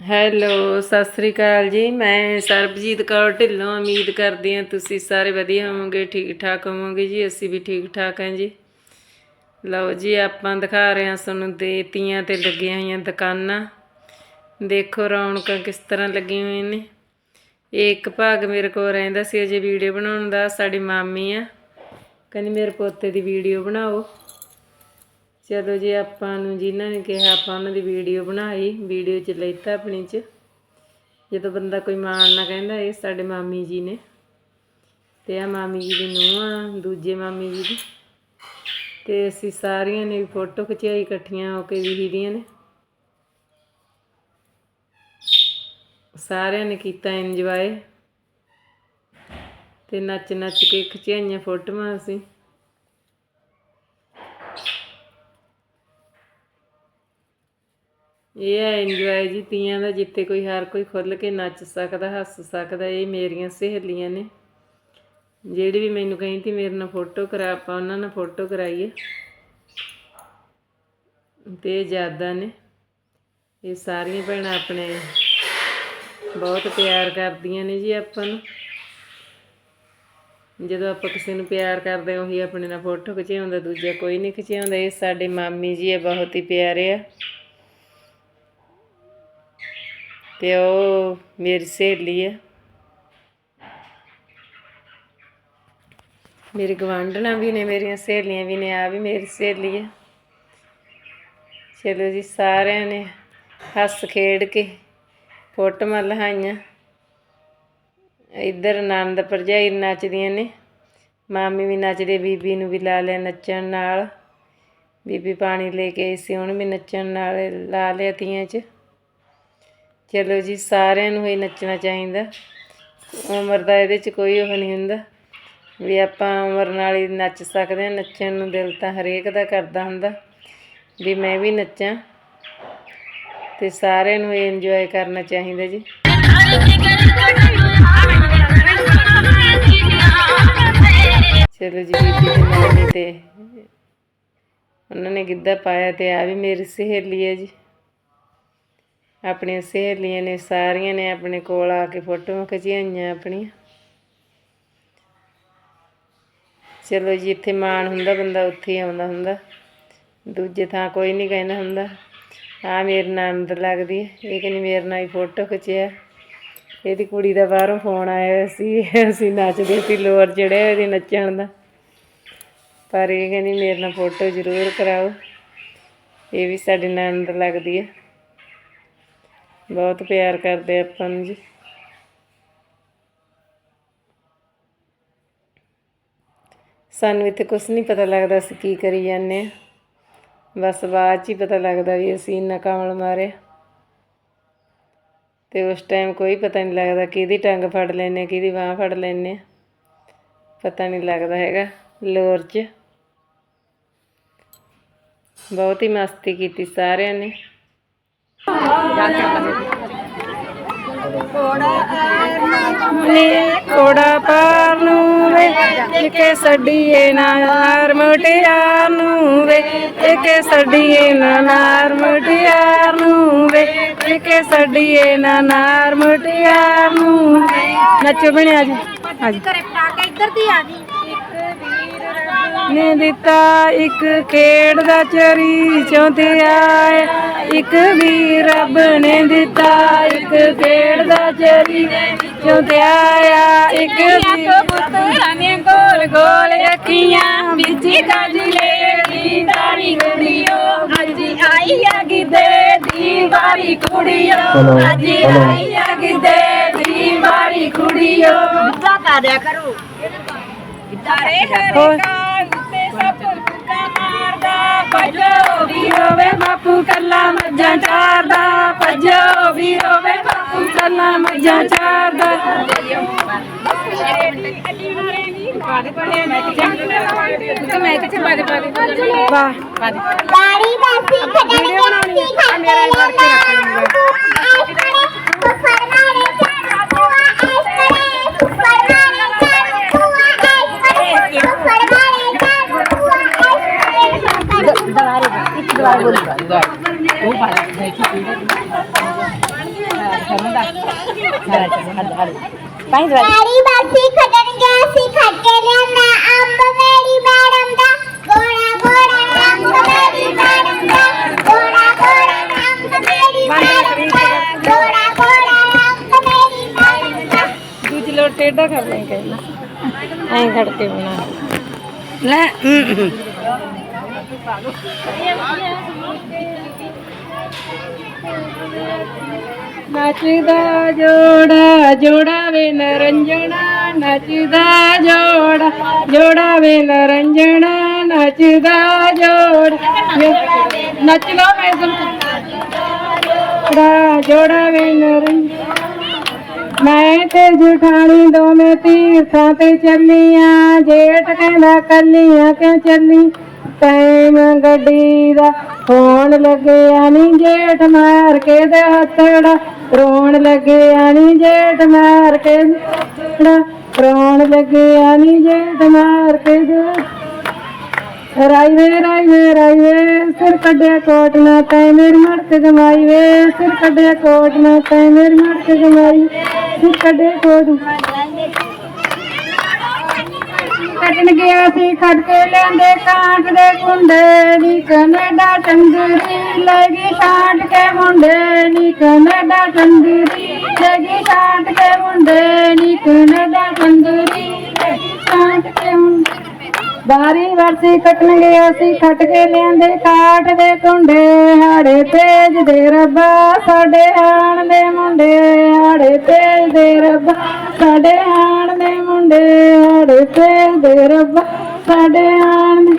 Hello, Sat Sri ਅਕਾਲ ਜੀ। ਮੈਂ ਸਰਬਜੀਤ ਕੌਰ ਢਿੱਲੋਂ, ਉਮੀਦ ਕਰਦੀ ਹਾਂ ਤੁਸੀਂ ਸਾਰੇ ਵਧੀਆ ਹੋਵੋਗੇ ਠੀਕ ਠਾਕ ਹੋਵੋਗੇ ਜੀ, ਅਸੀਂ ਵੀ ਠੀਕ ਠਾਕ ਹਾਂ ਜੀ। ਲਓ ਜੀ, ਆਪਾਂ ਦਿਖਾ ਰਹੇ ਹਾਂ ਤੁਹਾਨੂੰ ਦੇਤੀਆਂ ਤੇ ਲੱਗੀਆਂ ਹੋਈਆਂ ਦੁਕਾਨਾਂ। ਦੇਖੋ ਰੌਣਕਾਂ ਕਿਸ ਤਰ੍ਹਾਂ ਲੱਗੀਆਂ ਹੋਈਆਂ ਨੇ। ਇਹ ਇੱਕ ਭਾਗ ਮੇਰੇ ਕੋਲ ਰਹਿੰਦਾ ਸੀ, ਅਜੇ ਵੀਡੀਓ ਬਣਾਉਣ ਦਾ, ਸਾਡੀ ਮਾਮੀ ਆ। ਕਹਿੰਦੀ, ਮੇਰੇ ਪੋਤੇ ਦੀ ਵੀਡੀਓ ਬਣਾਓ। ਚਲੋ ਜੀ ਆਪਾਂ ਨੂੰ ਜਿਨ੍ਹਾਂ ਨੇ ਕਿਹਾ, ਆਪਾਂ ਉਹਨਾਂ ਦੀ ਵੀਡੀਓ ਬਣਾਈ, ਵੀਡੀਓ ਚ ਲੈਤਾ ਆਪਣੀ ਚ। ਜਦੋਂ ਬੰਦਾ ਕੋਈ ਮਾਣ ਨਾ ਕਹਿੰਦਾ, ਇਹ ਸਾਡੇ ਮਾਮੀ ਜੀ ਨੇ। ਤੇ ਆ ਮਾਮੀ ਜੀ ਦੀ ਨੂੰਹ ਆ, ਦੂਜੇ ਮਾਮੀ ਜੀ ਦੀ। ਤੇ ਅਸੀਂ ਸਾਰੀਆਂ ਨੇ ਫੋਟੋ ਖਿਚਾਈ ਇਕੱਠੀਆਂ ਹੋ ਕੇ ਵਿਖਦੀਆਂ ਨੇ। ਸਾਰਿਆਂ ਨੇ ਕੀਤਾ ਇੰਜੋਏ ਤੇ ਨੱਚ ਨੱਚ ਕੇ ਖਿਚਾਈਆਂ ਫੋਟੋਆਂ ਅਸੀਂ। ਇਹ ਹੈ ਇੰਜੋਏ ਜੀ, ਤੀਆਂ ਦਾ ਜਿੱਥੇ ਕੋਈ ਹਰ ਕੋਈ ਖੁੱਲ ਕੇ ਨੱਚ ਸਕਦਾ, ਹੱਸ ਸਕਦਾ, ਇਹ ਮੇਰੀਆਂ ਸਹੇਲੀਆਂ ਨੇ। ਜਿਹੜੀ ਵੀ ਮੈਨੂੰ ਕਹਿੰਦੀ ਮੇਰੇ ਨਾਲ ਫੋਟੋ ਕਰਾ, ਆਪਾਂ ਉਹਨਾਂ ਨਾਲ ਫੋਟੋ ਕਰਾਈਏ। ਤੇ ਇਹ ਜ਼ਿਆਦਾ ਨੇ। ਇਹ ਸਾਰੀਆਂ ਭੈਣਾਂ ਆਪਣੇ ਬਹੁਤ ਪਿਆਰ ਕਰਦੀਆਂ ਨੇ ਜੀ ਆਪਾਂ ਨੂੰ। ਜਦੋਂ ਆਪਾਂ ਕਿਸੇ ਨੂੰ ਪਿਆਰ ਕਰਦੇ ਹਾਂ, ਉਹੀ ਆਪਣੇ ਨਾਲ ਫੋਟੋ ਖਿਚਾਉਂਦਾ, ਦੂਜਾ ਕੋਈ ਨਹੀਂ ਖਿਚਾਉਂਦਾ। ਇਹ ਸਾਡੇ ਮਾਮੀ ਜੀ ਆ, ਬਹੁਤ ਹੀ ਪਿਆਰੇ ਆ। ਤੇ ਉਹ ਮੇਰੀ ਸਹੇਲੀ ਹੈ ਮੇਰੀ ਗਵਾਂਢਣਾ ਵੀ ਨੇ, ਮੇਰੀਆਂ ਸਹੇਲੀਆਂ ਵੀ ਨੇ ਆ ਵੀ ਮੇਰੀ ਸਹੇਲੀ ਹੈ ਚਲੋ ਜੀ, ਸਾਰਿਆਂ ਨੇ ਹੱਸ ਖੇਡ ਕੇ ਫੋਟੋਆਂ ਲਹਾਈਆਂ। ਇੱਧਰ ਆਨੰਦ ਭਰਜਾਈ ਨੱਚਦੀਆਂ ਨੇ। ਮਾਮੀ ਵੀ ਨੱਚਦੇ, ਬੀਬੀ ਨੂੰ ਵੀ ਲਾ ਲਿਆ ਨੱਚਣ ਨਾਲ। ਬੀਬੀ ਪਾਣੀ ਲੈ ਕੇ ਆਈ ਸੀ, ਉਹਨੂੰ ਵੀ ਨੱਚਣ ਨਾਲ ਲਾ ਲਿਆ ਤੀਆਂ 'ਚ। ਚਲੋ ਜੀ, ਸਾਰਿਆਂ ਨੂੰ ਹੀ ਨੱਚਣਾ ਚਾਹੀਦਾ। ਉਮਰ ਦਾ ਇਹਦੇ 'ਚ ਕੋਈ ਉਹ ਨਹੀਂ ਹੁੰਦਾ ਵੀ ਆਪਾਂ ਉਮਰ ਨਾਲ ਹੀ ਨੱਚ ਸਕਦੇ ਹਾਂ। ਨੱਚਣ ਨੂੰ ਦਿਲ ਤਾਂ ਹਰੇਕ ਦਾ ਕਰਦਾ ਹੁੰਦਾ ਵੀ ਮੈਂ ਵੀ ਨੱਚਾਂ ਤੇ ਸਾਰਿਆਂ ਨੂੰ ਇੰਜੋਏ ਕਰਨਾ ਚਾਹੀਦਾ ਜੀ। ਚਲੋ ਜੀ, ਬੀਬੀ ਤੇ ਨਾਨੀ ਤੇ ਉਹਨਾਂ ਨੇ ਗਿੱਧਾ ਪਾਇਆ ਤੇ ਆ ਵੀ ਮੇਰੀ ਸਹੇਲੀ ਹੈ ਜੀ। ਆਪਣੀਆਂ ਸਹੇਲੀਆਂ ਨੇ, ਸਾਰੀਆਂ ਨੇ ਆਪਣੇ ਕੋਲ ਆ ਕੇ ਫੋਟੋਆਂ ਖਿਚਾਈਆਂ ਆਪਣੀਆਂ। ਚਲੋ ਜਿੱਥੇ ਮਾਣ ਹੁੰਦਾ, ਬੰਦਾ ਉੱਥੇ ਹੀ ਆਉਂਦਾ ਹੁੰਦਾ। ਦੂਜੇ ਥਾਂ ਕੋਈ ਨਹੀਂ ਕਹਿੰਦਾ ਹੁੰਦਾ। ਆ ਮੇਰੇ ਨਾਲ ਨੰਦ ਲੱਗਦੀ ਹੈ। ਇਹ ਕਹਿੰਦੀ, ਮੇਰੇ ਨਾਲ ਹੀ ਫੋਟੋ ਖਿਚਿਆ। ਇਹਦੀ ਕੁੜੀ ਦਾ ਬਾਹਰੋਂ ਫੋਨ ਆਇਆ ਸੀ। ਅਸੀਂ ਨੱਚਦੇ ਸੀ, ਲੋਰ ਚੜਿਆ ਇਹਦੇ ਨੱਚਣ ਦਾ। ਪਰ ਇਹ ਕਹਿੰਦੀ, ਮੇਰੇ ਨਾਲ ਫੋਟੋ ਜ਼ਰੂਰ ਕਰਾਓ। ਇਹ ਵੀ ਸਾਡੇ ਨਾਲ ਨੰਦ ਲੱਗਦੀ ਹੈ। ਬਹੁਤ ਪਿਆਰ ਕਰਦੇ ਆਪਾਂ ਨੂੰ ਜੀ। ਸਾਨੂੰ ਇੱਥੇ ਕੁਝ ਨਹੀਂ ਪਤਾ ਲੱਗਦਾ ਅਸੀਂ ਕੀ ਕਰੀ ਜਾਂਦੇ ਆ ਬਸ ਬਾਅਦ ਚ ਹੀ ਪਤਾ ਲੱਗਦਾ ਵੀ ਅਸੀਂ ਇੰਨਾ ਕਮਲ ਮਾਰਿਆ ਤੇ ਉਸ ਟਾਈਮ ਕੋਈ ਪਤਾ ਨਹੀਂ ਲੱਗਦਾ ਕਿਹਦੀ ਟੰਗ ਫੜ ਲੈਨੇ ਕਿਹਦੀ ਬਾਹ ਫੜ ਲੈਨੇ ਪਤਾ ਨਹੀਂ ਲੱਗਦਾ ਹੈਗਾ ਲੋਰ 'ਚ। ਬਹੁਤ ਹੀ ਮਸਤੀ ਕੀਤੀ ਸਾਰਿਆਂ ਨੇ। ਕੋੜਾ ਪਾਰ ਨੂੰ ਵੇ ਇਕੇ ਸੱਡੀਏ ਨਾਰ ਮਟਿਆਰ ਨੂੰ ਵੇ ਇਕੇ ਸੱਡੀਏ ਨਾਰ ਮਟਿਆਰ ਨੂੰ ਵੇ ਇਕੇ ਸੱਡੀਏ ਨਾਰ ਮਟਿਆਰ ਨੂੰ ਨੱਚੋ ਬਣਿਆ ਜੀ ਅੱਜ ਘਰੇ ਪਟਾਕੇ ਇੱਧਰ ਦੀ ਆ ਗਈ ਨੇ ਦਿੱਤਾ ਇੱਕ ਖੇਡ ਦਾ ਚਰੀ ਚੌਂਤੇ ਇੱਕ ਵੀ ਰੱਬ ਨੇ ਦਿੱਤਾ ਇੱਕ ਖੇਡ ਦਾ ਚਰੀ ਚੌਂਤੇ ਆਇਆ ਇੱਕ ਵੀ ਪੁੱਤਰਾਂ ਨੇ ਗੋਲ ਗੋਲ ਅੱਖੀਆਂ ਵਿੱਚ ਗਜਲੇ ਦੀ ਦਾੜੀ ਕੁੜੀਓ ਅੱਜ ਆਈ ਆ ਗਿੱਦੇ ਦੀ ਵਾਰੀ ਕੁੜੀਓ ਅੱਜ ਆਈ ਆ ਗਿੱਦੇ ਦੀ ਵਾਰੀ ਕੁੜੀਓ ਗੁੱਸਾ ਪਾ ਕਰੋ ਇਦਾਰੇ ਹਰੇ ਕਾਂ ਤੇ ਸਭ ਕੁੱਤਾ ਮਾਰਦਾ ਭਜੋ ਵੀ ਹੋਵੇ ਬਾਪੂ ਕੱਲਾ ਮੱਝਾਂ ਚਾਰਦਾ ਭਜੋ ਵੀ ਹੋਵੇ ਬਾਪੂ ਕੱਲਾ ਮੱਝਾਂ ਚਾਰਦਾ ਮੈਂ ਕਿੱਥੇ ਪਾ ਦੇ ਪਾ ਦੇ ਵਾਹ ਲਾੜੀ ਦਾ ਸੀ ਖੜਨੀ ਬਣਾਉਣੀ ਆ ਮੇਰਾ ਇਹ ਕਰਕੇ ਰੱਖਣਾ ਦੁਬਾਰੇ ਇੱਕ ਦੁਬਾਰੇ ਬੋਲੀ ਮੇਰੀ ਬਰਫੀ ਖੱਟਣ ਗਿਆ ਸੀ ਖੱਟ ਕੇ ਲਿਆਂਦਾ ਅੰਬ ਮੇਰੀ ਮੈਡਮ ਦਾ ਗੋੜਾ ਗੋੜਾ ਰੰਗ ਮੇਰੀ ਮੈਡਮ ਦਾ ਗੋੜਾ ਗੋੜਾ ਰੰਗ ਮੇਰੀ ਮੈਡਮ ਦਾ ਗੋੜਾ ਗੋੜਾ ਰੰਗ ਮੇਰੀ ਮੈਡਮ ਦਾ ਦੂਜੀ ਲੋਟ ਟੇਡਾ ਕਰ ਲੈ ਕਹਿੰਦਾ ਐਂ ਖੜ ਕੇ ਬਣਾ ਲੈ ਨੱਚਦਾ ਜੋੜਾ ਜੋੜਾ ਵੇ ਨਰੰਜਣਾ, ਨੱਚਦਾ ਜੋੜਾ ਜੋੜਾ ਵੇ ਨਰੰਜਣਾ, ਨੱਚਦਾ ਜੋੜਾ। ਨੱਚ ਲੋ ਮੈਂ ਜੋੜਾ ਜੋੜਾ ਨਰੰਜਣਾ। ਮੈਂ ਤੇ ਜਠਾਣੀ ਦੋਵੇਂ ਤੀਰਥਾਂ ਤੇ ਚੱਲੀਆਂ, ਜੇਠ ਕਹਿੰਦਾ ਕੱਲੀਆਂ ਕਿਉਂ ਚੱਲੀ? ਟਾਈਮ ਗੱਡੀ ਦਾ ਹੋਣ ਲੱਗਿਆ ਨੀ ਜੇਠ ਮਾਰ ਕੇ ਦੇ ਹੱਥੜਾ। ਰੋਣ ਲੱਗਿਆ ਨੀ ਜੇਠ ਮਾਰ ਕੇ ਹੱਥੜਾ। ਰੋਣ ਲੱਗਿਆ ਨੀ ਜੇਠ ਮਾਰ ਕੇ ਦੇ ਰਾਈ ਵੇ ਰਾਈ ਵੇ ਰਾਈ ਵੇ ਸਿਰ ਕੱਢਿਆ ਕੋਟ ਨਾ ਤੈ ਮੇਰੀ ਮੜਕ ਜਮਾਈ ਵੇ ਸਿਰ ਕੱਢਿਆ ਕੋਟ ਨਾ ਤੈ ਮੇਰੀ ਮੜਕ ਜਮਾਈ ਸਿਰ ਕੱਢਿਆ ਕੋਟ ਕੱਟਣ ਗਿਆ ਸੀ ਖੜ ਕੇ ਲੈਂਦੇ ਕਾਂਟ ਦੇ ਕੁੰਡੇ ਨੀ ਕੈਨੇਡਾ ਚੰਦਰੀ ਲੈ ਗਈ ਛਾਂਟ ਕੇ ਮੁੰਡੇ ਨੀ ਕੈਨੇਡਾ ਚੰਦਰੀ ਲੈ ਗਈ ਛਾਂਟ ਕੇ ਮੁੰਡੇ ਨੀ ਕੈਨੇਡਾ ਚੰਦਰੀ ਲੈ ਗਈ ਕੇ ਮੁੰਡੇ ਬਾਰੀ ਵਰਸੀ ਕੱਟਣ ਗਿਆ ਖੱਟ ਕੇ ਲਿਆਂਦੇ ਕਾਠ ਦੇ ਕੁੰਡੇ ਹਾੜੇ ਤੇਜ ਦੇ ਰੱਬਾ, ਸਾਡੇ ਹਾਣ ਦੇ ਮੁੰਡੇ ਹਾੜੇ ਤੇਜ ਦੇ ਰੱਬਾ, ਸਾਡੇ ਹਾਣ ਦੇ ਮੁੰਡੇ ਹਾੜੇ ਤੇਜ ਦੇ ਰੱਬਾ, ਸਾਡੇ ਹਾਣ ਦੇ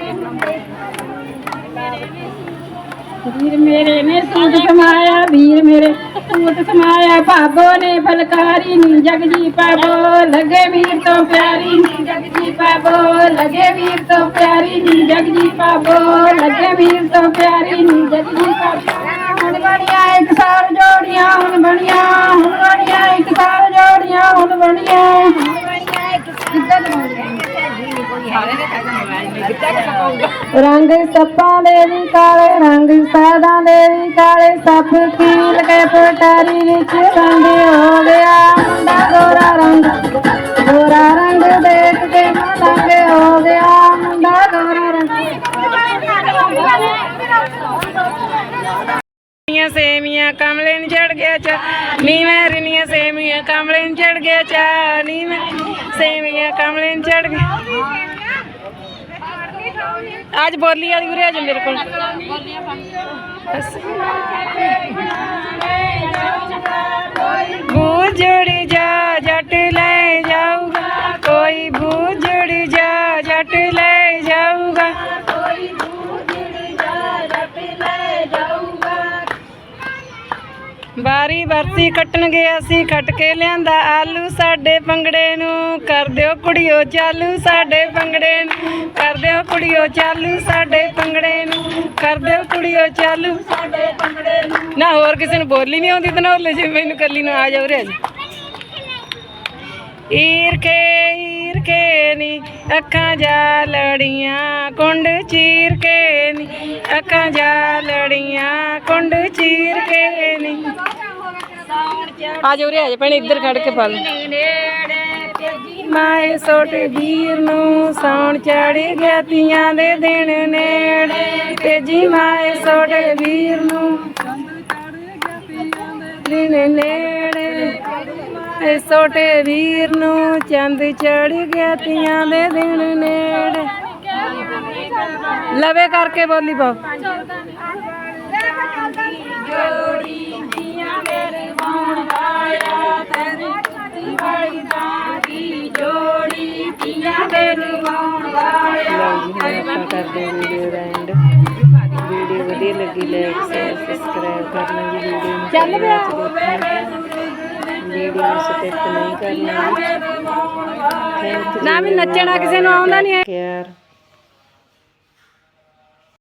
ਵੀਰ ਮੇਰੇ ਨੇ ਸੂਟ ਸਮਾਇਆ, ਵੀਰ ਮੇਰੇ ਸੂਟ ਸਮਾਇਆ ਭਾਬੋ ਨੇ, ਫਲਕਾਰੀ ਨੀ ਜਗਜੀ ਪਾਬੋ ਲਗੇ ਵੀਰ ਤੋਂ ਪਿਆਰੀ ਨੀ ਜਗਜੀ ਪਾਬੋ ਲਗੇ ਵੀਰ ਤੋਂ ਪਿਆਰੀ ਨੀ ਜਗਜੀ ਪਾਬੋ ਲਗੇ ਵੀਰ ਤੋਂ ਪਿਆਰੀ ਨੀ ਜਗਜੀ ਪਾਬੋ ਹੁਣ ਬਣੀਆਂ ਇੱਕ ਸਾਰ ਜੋੜੀਆਂ ਰੰਗ ਸੱਪਾਂ ਦੇ ਵੀ ਕਾਲੇ, ਰੰਗ ਸਾਦਾਂ ਦੇ ਵੀ ਕਾਲੇ, ਸੱਪ ਕੀਲ ਕੇ ਪਟਾਰੀ ਵਿੱਚ ਰੰਗ ਹੋ ਗਿਆ। ਮੁੰਡਾ ਗੋਰਾ ਰੰਗ ਗੋਰਾ ਰੰਗ ਦੇਖ ਕੇ ਮਲੰਗ ਹੋ ਗਿਆ। ਮੁੰਡਾ ਗੋਰਾ ਰੰਗ। ਸੇਮੀਆਂ ਕਮਲੇ ਨੂੰ ਚੜ ਗਿਆ ਚਾ ਨੀ ਮੈਂ ਸੇਮੀਆਂ ਕਮਲੇ ਨੂੰ ਚੜ ਗਿਆ ਚਾ ਨੀ ਸੇਮੀਆਂ ਕਮਲੇ ਨੂੰ ਚੜ ਗਿਆ। ਅੱਜ ਬੋਲੀ ਵਾਲੀ ਉਰੇ ਆ ਜਾ ਮੇਰੇ ਕੋਲ। ਬੂਝੜ ਜਾ ਜੱਟ ਲੈ ਜਾਊਗਾ, ਕੋਈ ਬੂਝੜ ਜਾ ਜੱਟ ਲੈ ਜਾਊਗਾ। ਬਾਰੀ ਬਰਸੀ ਕੱਟਣ ਗਿਆ ਸੀ ਕੱਟ ਕੇ ਲਿਆਂਦਾ ਆਲੂ ਸਾਡੇ ਪੰਗੜੇ ਨੂੰ। ਕਰ ਦਿਓ ਕੁੜੀਓ ਚਾਲੂ ਸਾਡੇ ਪੰਗੜੇ ਨੂੰ। ਕਰ ਦਿਓ ਕੁੜੀਓ ਚਾਲੂ ਸਾਡੇ ਪੰਗੜੇ ਨੂੰ। ਕਰ ਦਿਓ ਕੁੜੀਓ ਚਾਲੂ ਸਾਡੇ ਪੰਗੜੇ ਨੂੰ। ਨਾ ਹੋਰ ਕਿਸੇ ਨੂੰ ਬੋਲੀ ਨਹੀਂ ਆਉਂਦੀ ਤਾਂ ਨਾ ਹੋਲੇ ਮੈਨੂੰ ਕੱਲੀ ਨੂੰ ਆ ਜਾ ਉਰੇ ਆ ਜਾ ਈਰ ਕੇ ਈਰ ਕੇ ਨੀ, ਅੱਖਾਂ ਜਾ ਲੜੀਆਂ, ਕੁੰਡ ਚੀਰ ਕੇ ਨੀ। ਅੱਖਾਂ ਜਾ ਲੜੀਆਂ, ਕੁੰਡ ਚੀਰ ਕੇ ਨੀ। ਆ ਜਾ ਉਰੇ ਆ ਜਾ ਭੈਣੇ, ਇੱਧਰ ਖੜ ਕੇ ਪਾ ਮਾਏ ਛੋਟੇ ਵੀਰ ਨੂੰ ਸੌਣ ਚੜ ਗਿਆ ਤੀਆਂ ਦੇ ਦਿਨ ਨੇੜੇ। ਤੇਜੀ ਮਾਏ ਛੋਟੇ ਵੀਰ ਨੂੰ ਦਿਨ ਨੇੜੇ। ਏ ਛੋਟੇ ਵੀਰ ਨੂੰ ਚੰਦ ਚੜ ਗਿਆ ਤੀਆਂ ਦੇ ਦਿਨ ਨੇੜੇ। ਲਵੇ ਕਰਕੇ ਬੋਲੀ ਪਾਓ। ਜੋੜੀ ਮੇਰੇ ਮੌਣ ਵਾਲਿਆ ਵਾਲੀ ਦਾਦੀ ਜੋੜੀ ਦੀਆਂ ਮੇਰੇ ਮੌਣ ਵਾਲਿਆ ਆਪਾਂ ਕਰਦੇ ਵੀਡੀਓ ਦਾ ਵੀਡੀਓ ਵਧੀਆ ਲੱਗੀ ਲਾਈਕ ਸ਼ੇਅਰ ਸਬਸਕ੍ਰਾਈਬ ਕਰਨਾ ਜੀ ਵੀਡੀਓ ਨੂੰ ਚੱਲ ਪਿਆ ਵੀਡੀਓ ਨੂੰ ਸਟਿਪ ਨਹੀਂ ਕਰਨਾ ਨਾ ਵੀ ਨੱਚਣਾ ਕਿਸੇ ਨੂੰ ਆਉਂਦਾ ਨਹੀਂ ਹੈ।